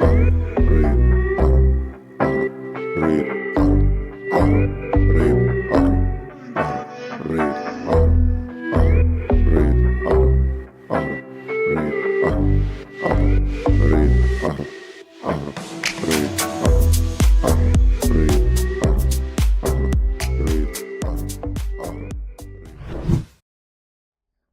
Oh.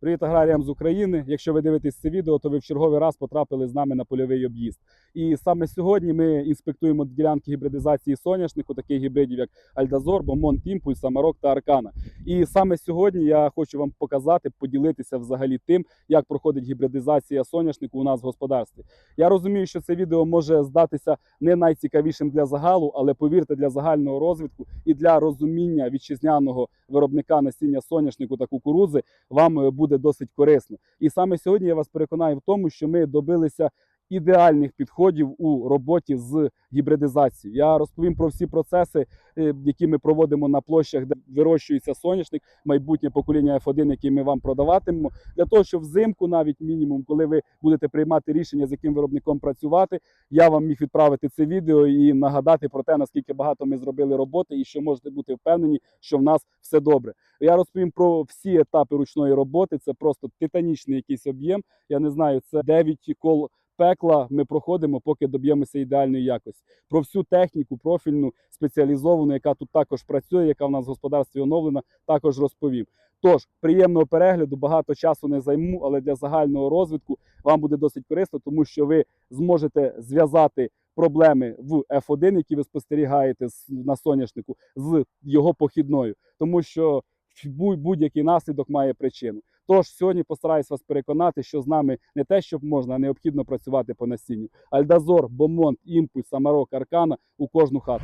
Привіт аграріям з України. Якщо ви дивитесь це відео, то ви в черговий раз потрапили з нами на польовий об'їзд. І саме сьогодні ми інспектуємо ділянки гібридизації соняшнику, таких гібридів як Альдазор, Бомонт, Імпульс, Самарок та Аркана. І саме сьогодні я хочу вам показати, поділитися взагалі тим, як проходить гібридизація соняшнику у нас в господарстві. Я розумію, що це відео може здатися не найцікавішим для загалу, але повірте, для загального розвитку і для розуміння вітчизняного виробника насіння соняшнику та кукурудзи вам е, буде досить корисно. І саме сьогодні я вас переконаю в тому, що ми добилися ідеальних підходів у роботі з гібридизацією. Я розповім про всі процеси, е, які ми проводимо на площах, де вирощується соняшник, майбутнє покоління F1, яке ми вам продаватимемо, для того, щоб взимку, навіть мінімум, коли ви будете приймати рішення, з яким виробником працювати, я вам міг відправити це відео і нагадати про те, наскільки багато ми зробили роботи, і що можете бути впевнені, що в нас все добре. Я розповім про всі етапи ручної роботи. Це просто титанічний якийсь об'єм. Я не знаю, це 9 кол пекла. Ми проходимо, поки доб'ємося ідеальної якості. Про всю техніку профільну, спеціалізовану, яка тут також працює, яка в нас в господарстві оновлена, також розповім. Тож приємного перегляду, багато часу не займу, але для загального розвитку вам буде досить корисно, тому що ви зможете зв'язати проблеми в F1, які ви спостерігаєте на соняшнику, з його похідною, тому що будь- будь-який наслідок має причину. Тож сьогодні постараюсь вас переконати, що з нами не те, щоб можна, а необхідно працювати по насінню. Альдазор, Бомонт, Імпульс, Самарок, Аркана у кожну хату.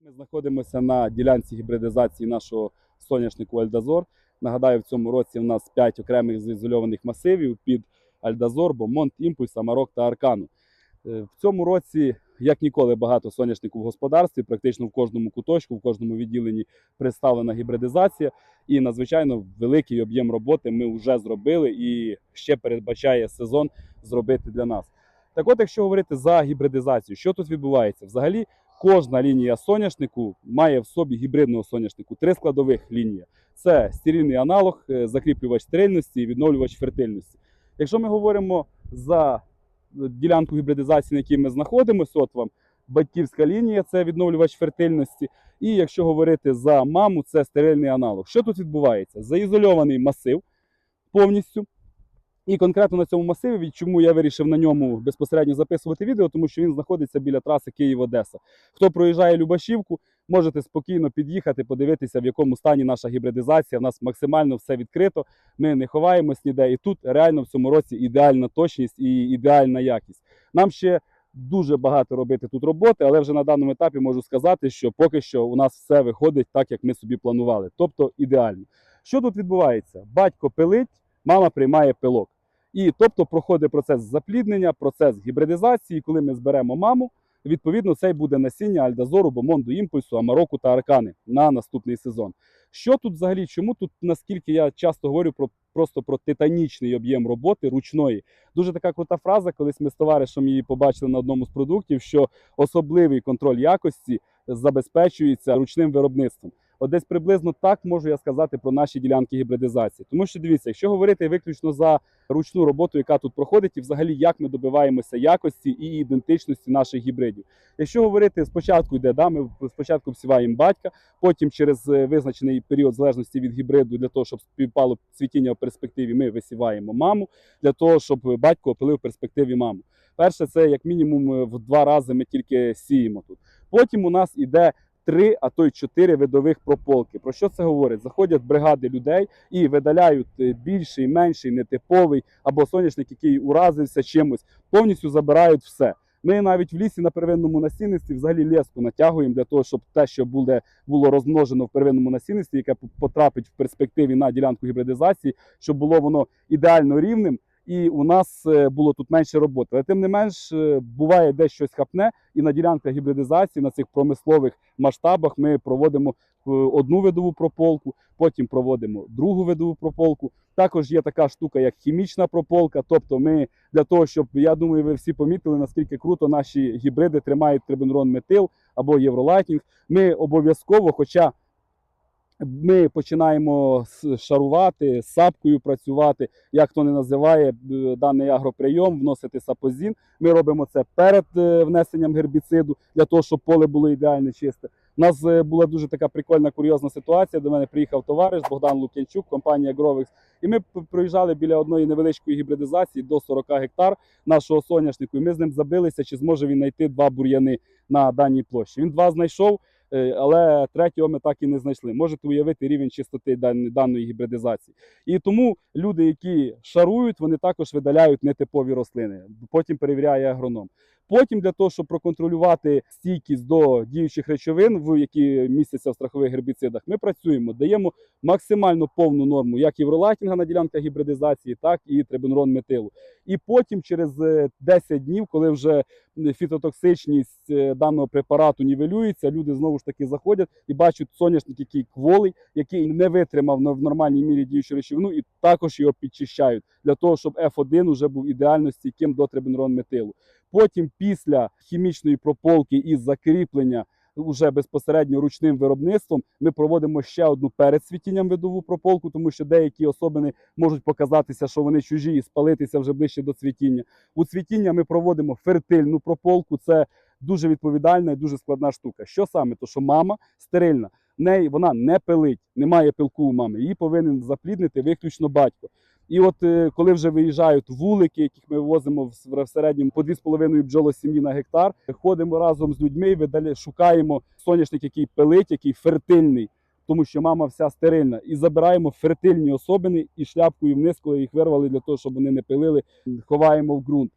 Ми знаходимося на ділянці гібридизації нашого соняшнику Альдазор. Нагадаю, в цьому році в нас 5 окремих заізольованих масивів під Альдазор, Бомонт, Імпульс, Самарок та Аркану. Е, В цьому році, як ніколи, багато соняшнику в господарстві, практично в кожному куточку, в кожному відділенні представлена гібридизація. І надзвичайно великий об'єм роботи ми вже зробили і ще передбачає сезон зробити для нас. Так от, якщо говорити за гібридизацію, що тут відбувається? Взагалі, кожна лінія соняшнику має в собі гібридного соняшнику три складових лінії. Це стерильний аналог, е, закріплювач стерильності і відновлювач фертильності. Якщо ми говоримо за ділянку гібридизації, на якій ми знаходимося, от вам батьківська лінія, це відновлювач фертильності. І якщо говорити за маму, це стерильний аналог. Що тут відбувається? Заізольований масив повністю. І конкретно на цьому масиві, чому я вирішив на ньому безпосередньо записувати відео, тому що він знаходиться біля траси Київ-Одеса. Хто проїжджає Любашівку, можете спокійно під'їхати, подивитися, в якому стані наша гібридизація. У нас максимально все відкрито. Ми не ховаємось ніде. І тут реально в цьому році ідеальна точність і ідеальна якість. Нам ще дуже багато робити тут роботи, але вже на даному етапі можу сказати, що поки що у нас все виходить так, як ми собі планували. Тобто ідеально. Що тут відбувається? Батько пилить, мама приймає пилок. І тобто проходить процес запліднення, процес гібридизації. Коли ми зберемо маму, відповідно, це й буде насіння Альдазору, Бомонду, Імпульсу, Амароку та Аркани на наступний сезон. Що тут взагалі? Чому тут, наскільки я часто говорю про просто про титанічний об'єм роботи ручної? Дуже така крута фраза, колись ми з товаришем її побачили на одному з продуктів, що особливий контроль якості забезпечується ручним виробництвом. От десь приблизно так можу я сказати про наші ділянки гібридизації. Тому що дивіться, якщо говорити виключно за ручну роботу, яка тут проходить, і взагалі як ми добиваємося якості і ідентичності наших гібридів. Якщо говорити спочатку йде, да, ми спочатку всіваємо батька, потім через е, визначений період залежності від гібриду, для того, щоб співпало цвітіння в перспективі, ми висіваємо маму, для того, щоб батько опилив в перспективі маму. Перше, це як мінімум е, в два рази ми тільки сіємо тут. Потім у нас іде три, а то й чотири видових прополки. Про що це говорить? Заходять бригади людей і видаляють е, більший, менший, нетиповий або соняшник, який уразився чимось, повністю забирають все. Ми навіть в лісі на первинному насінництві взагалі леску натягуємо для того, щоб те, що буде, було розмножено в первинному насінництві, яке потрапить в перспективі на ділянку гібридизації, щоб було воно ідеально рівним. І у нас е, було тут менше роботи. Але тим не менш, е, буває десь щось хапне, і на ділянках гібридизації, на цих промислових масштабах ми проводимо е, одну видову прополку, потім проводимо другу видову прополку. Також є така штука, як хімічна прополка. Тобто, ми для того, щоб я думаю, ви всі помітили, наскільки круто наші гібриди тримають трибенрон метил або євролайтінг. Ми обов'язково, хоча ми починаємо шарувати, сапкою працювати, як хто не називає даний агроприйом, вносити сапозін. Ми робимо це перед е, внесенням гербіциду для того, щоб поле було ідеально чисте. У нас е, була дуже така прикольна курйозна ситуація. До мене приїхав товариш Богдан Лук'янчук, компанія Grovix. І ми проїжджали біля одної невеличкої гібридизації до 40 гектар нашого соняшнику. І ми з ним забилися, чи зможе він знайти два бур'яни на даній площі. Він два знайшов, але третього ми так і не знайшли. Можете уявити рівень чистоти дан- даної гібридизації. І тому люди, які шарують, вони також видаляють нетипові рослини. Потім перевіряє агроном. Потім для того, щоб проконтролювати стійкість до діючих речовин, в які містяться в страхових гербіцидах, ми працюємо, даємо максимально повну норму як євролайтінга на ділянках гібридизації, так і трибенрон метилу. І потім, через е, 10 днів, коли вже фітотоксичність е, даного препарату нівелюється, люди знову ж таки заходять і бачать соняшник, який кволий, який не витримав в нормальній мірі діючу речовину, і також його підчищають для того, щоб F1 вже був ідеально стійким до трибенрон метилу. Потім, після хімічної прополки і закріплення уже безпосередньо ручним виробництвом, ми проводимо ще одну перед цвітінням видову прополку, тому що деякі особини можуть показатися, що вони чужі і спалитися вже ближче до цвітіння. У цвітіння ми проводимо фертильну прополку. Це дуже відповідальна і дуже складна штука. Що саме? То що мама стерильна. В неї вона не пилить, немає пилку у мами. Її повинен запліднити виключно батько. І от е, коли вже виїжджають вулики, яких ми вивозимо в середньому по 2,5 бджолосім'ї на гектар, ходимо разом з людьми, видалі- шукаємо соняшник, який пилить, який фертильний, тому що мама вся стерильна, і забираємо фертильні особини і шляпкою вниз, коли їх вирвали для того, щоб вони не пилили, ховаємо в ґрунт.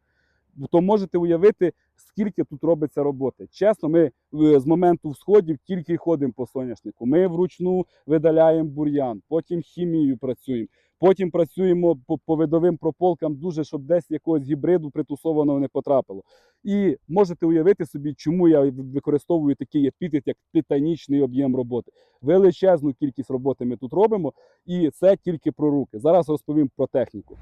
То можете уявити, скільки тут робиться роботи. Чесно, ми з моменту всходів тільки ходимо по соняшнику. Ми вручну видаляємо бур'ян, потім хімію працюємо. Потім працюємо по, по видовим прополкам, дуже щоб десь якогось гібриду притусованого не потрапило. І можете уявити собі, чому я використовую такий епітет, як титанічний об'єм роботи. Величезну кількість роботи ми тут робимо, і це тільки про руки. Зараз розповім про техніку.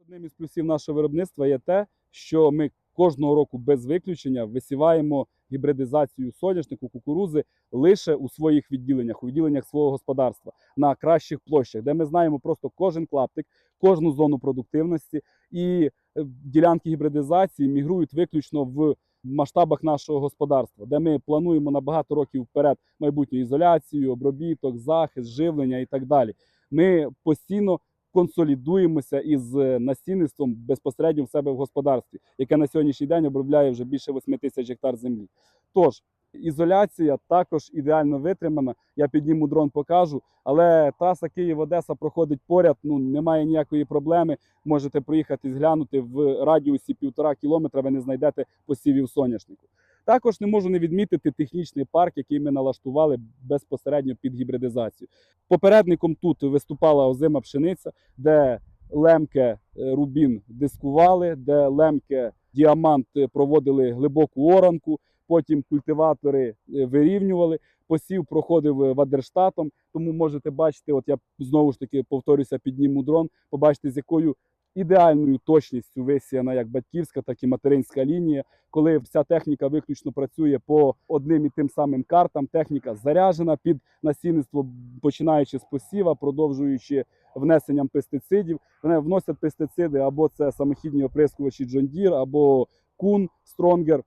Одним із плюсів нашого виробництва є те, що ми кожного року без виключення висіваємо гібридизацію соняшнику, кукурузи лише у своїх відділеннях, у відділеннях свого господарства на кращих площах, де ми знаємо просто кожен клаптик, кожну зону продуктивності, і е, ділянки гібридизації мігрують виключно в масштабах нашого господарства, де ми плануємо на багато років вперед майбутню ізоляцію, обробіток, захист, живлення і так далі. Ми постійно консолідуємося із е, насінництвом безпосередньо в себе в господарстві, яке на сьогоднішній день обробляє вже більше 8 тисяч гектар землі. Тож ізоляція також ідеально витримана. Я підніму дрон, покажу. Але траса Київ-Одеса проходить поряд. Ну немає ніякої проблеми. Можете проїхати зглянути в радіусі півтора кілометра. Ви не знайдете посівів соняшнику. Також не можу не відмітити технічний парк, який ми налаштували безпосередньо під гібридизацію. Попередником тут виступала озима пшениця, де лемке е, рубін дискували, де лемке діамант е, проводили глибоку оранку. Потім культиватори е, вирівнювали. Посів проходив е, вадерштатом. Тому можете бачити, от я знову ж таки повторюся, підніму дрон, побачите, з якою ідеальною точністю висіяна як батьківська, так і материнська лінія. Коли вся техніка виключно працює по одним і тим самим картам, техніка заряджена під насінництво, починаючи з посіва, продовжуючи внесенням пестицидів. Вони вносять пестициди або це самохідні оприскувачі Deere, або Kuhn, Stronger.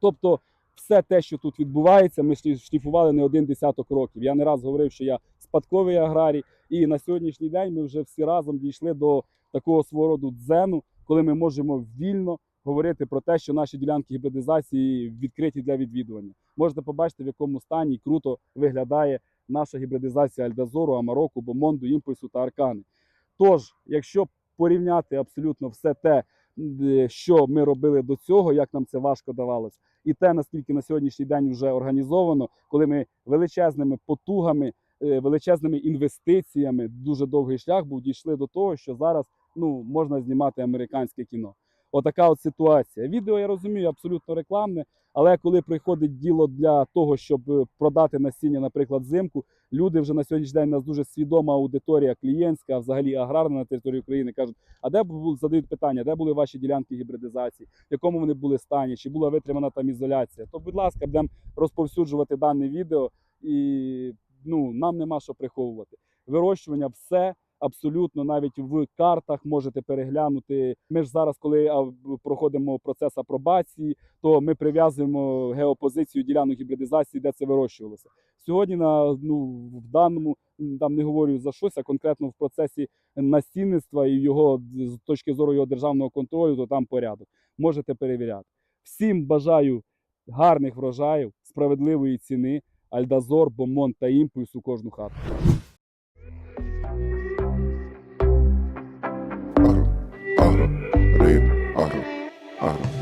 Тобто все те, що тут відбувається, ми шліфували не один десяток років. Я не раз говорив, що я спадковий аграрій, і на сьогоднішній день ми вже всі разом дійшли до такого свого роду дзену, коли ми можемо вільно говорити про те, що наші ділянки гібридизації відкриті для відвідування. Можете побачити, в якому стані круто виглядає наша гібридизація Альдазору, Амароку, Бомонду, імпульсу та Аркани. Тож, якщо порівняти абсолютно все те, що ми робили до цього, як нам це важко давалось, і те, наскільки на сьогоднішній день вже організовано, коли ми величезними потугами, е, величезними інвестиціями, дуже довгий шлях був, дійшли до того, що зараз ну, можна знімати американське кіно. Отака от ситуація. Відео я розумію абсолютно рекламне, але коли приходить діло для того, щоб е, продати насіння, наприклад, взимку, люди вже на сьогоднішній день у нас дуже свідома аудиторія клієнтська, взагалі аграрна на території України кажуть, а де були задають питання, де були ваші ділянки гібридизації, в якому вони були стані, чи була витримана там ізоляція. То, будь ласка, будемо розповсюджувати дане відео, і ну нам нема що приховувати. Вирощування все абсолютно навіть в картах можете переглянути. Ми ж зараз, коли проходимо процес апробації, то ми прив'язуємо геопозицію ділянок гібридизації, де це вирощувалося. Сьогодні на ну в даному там не говорю за щось, а конкретно в процесі насінництва і його з точки зору його державного контролю, то там порядок. Можете перевіряти. Всім бажаю гарних врожаїв, справедливої ціни, альдазор, бомон та імпульс у кожну хату. Агро, агро, риб, агро, агро.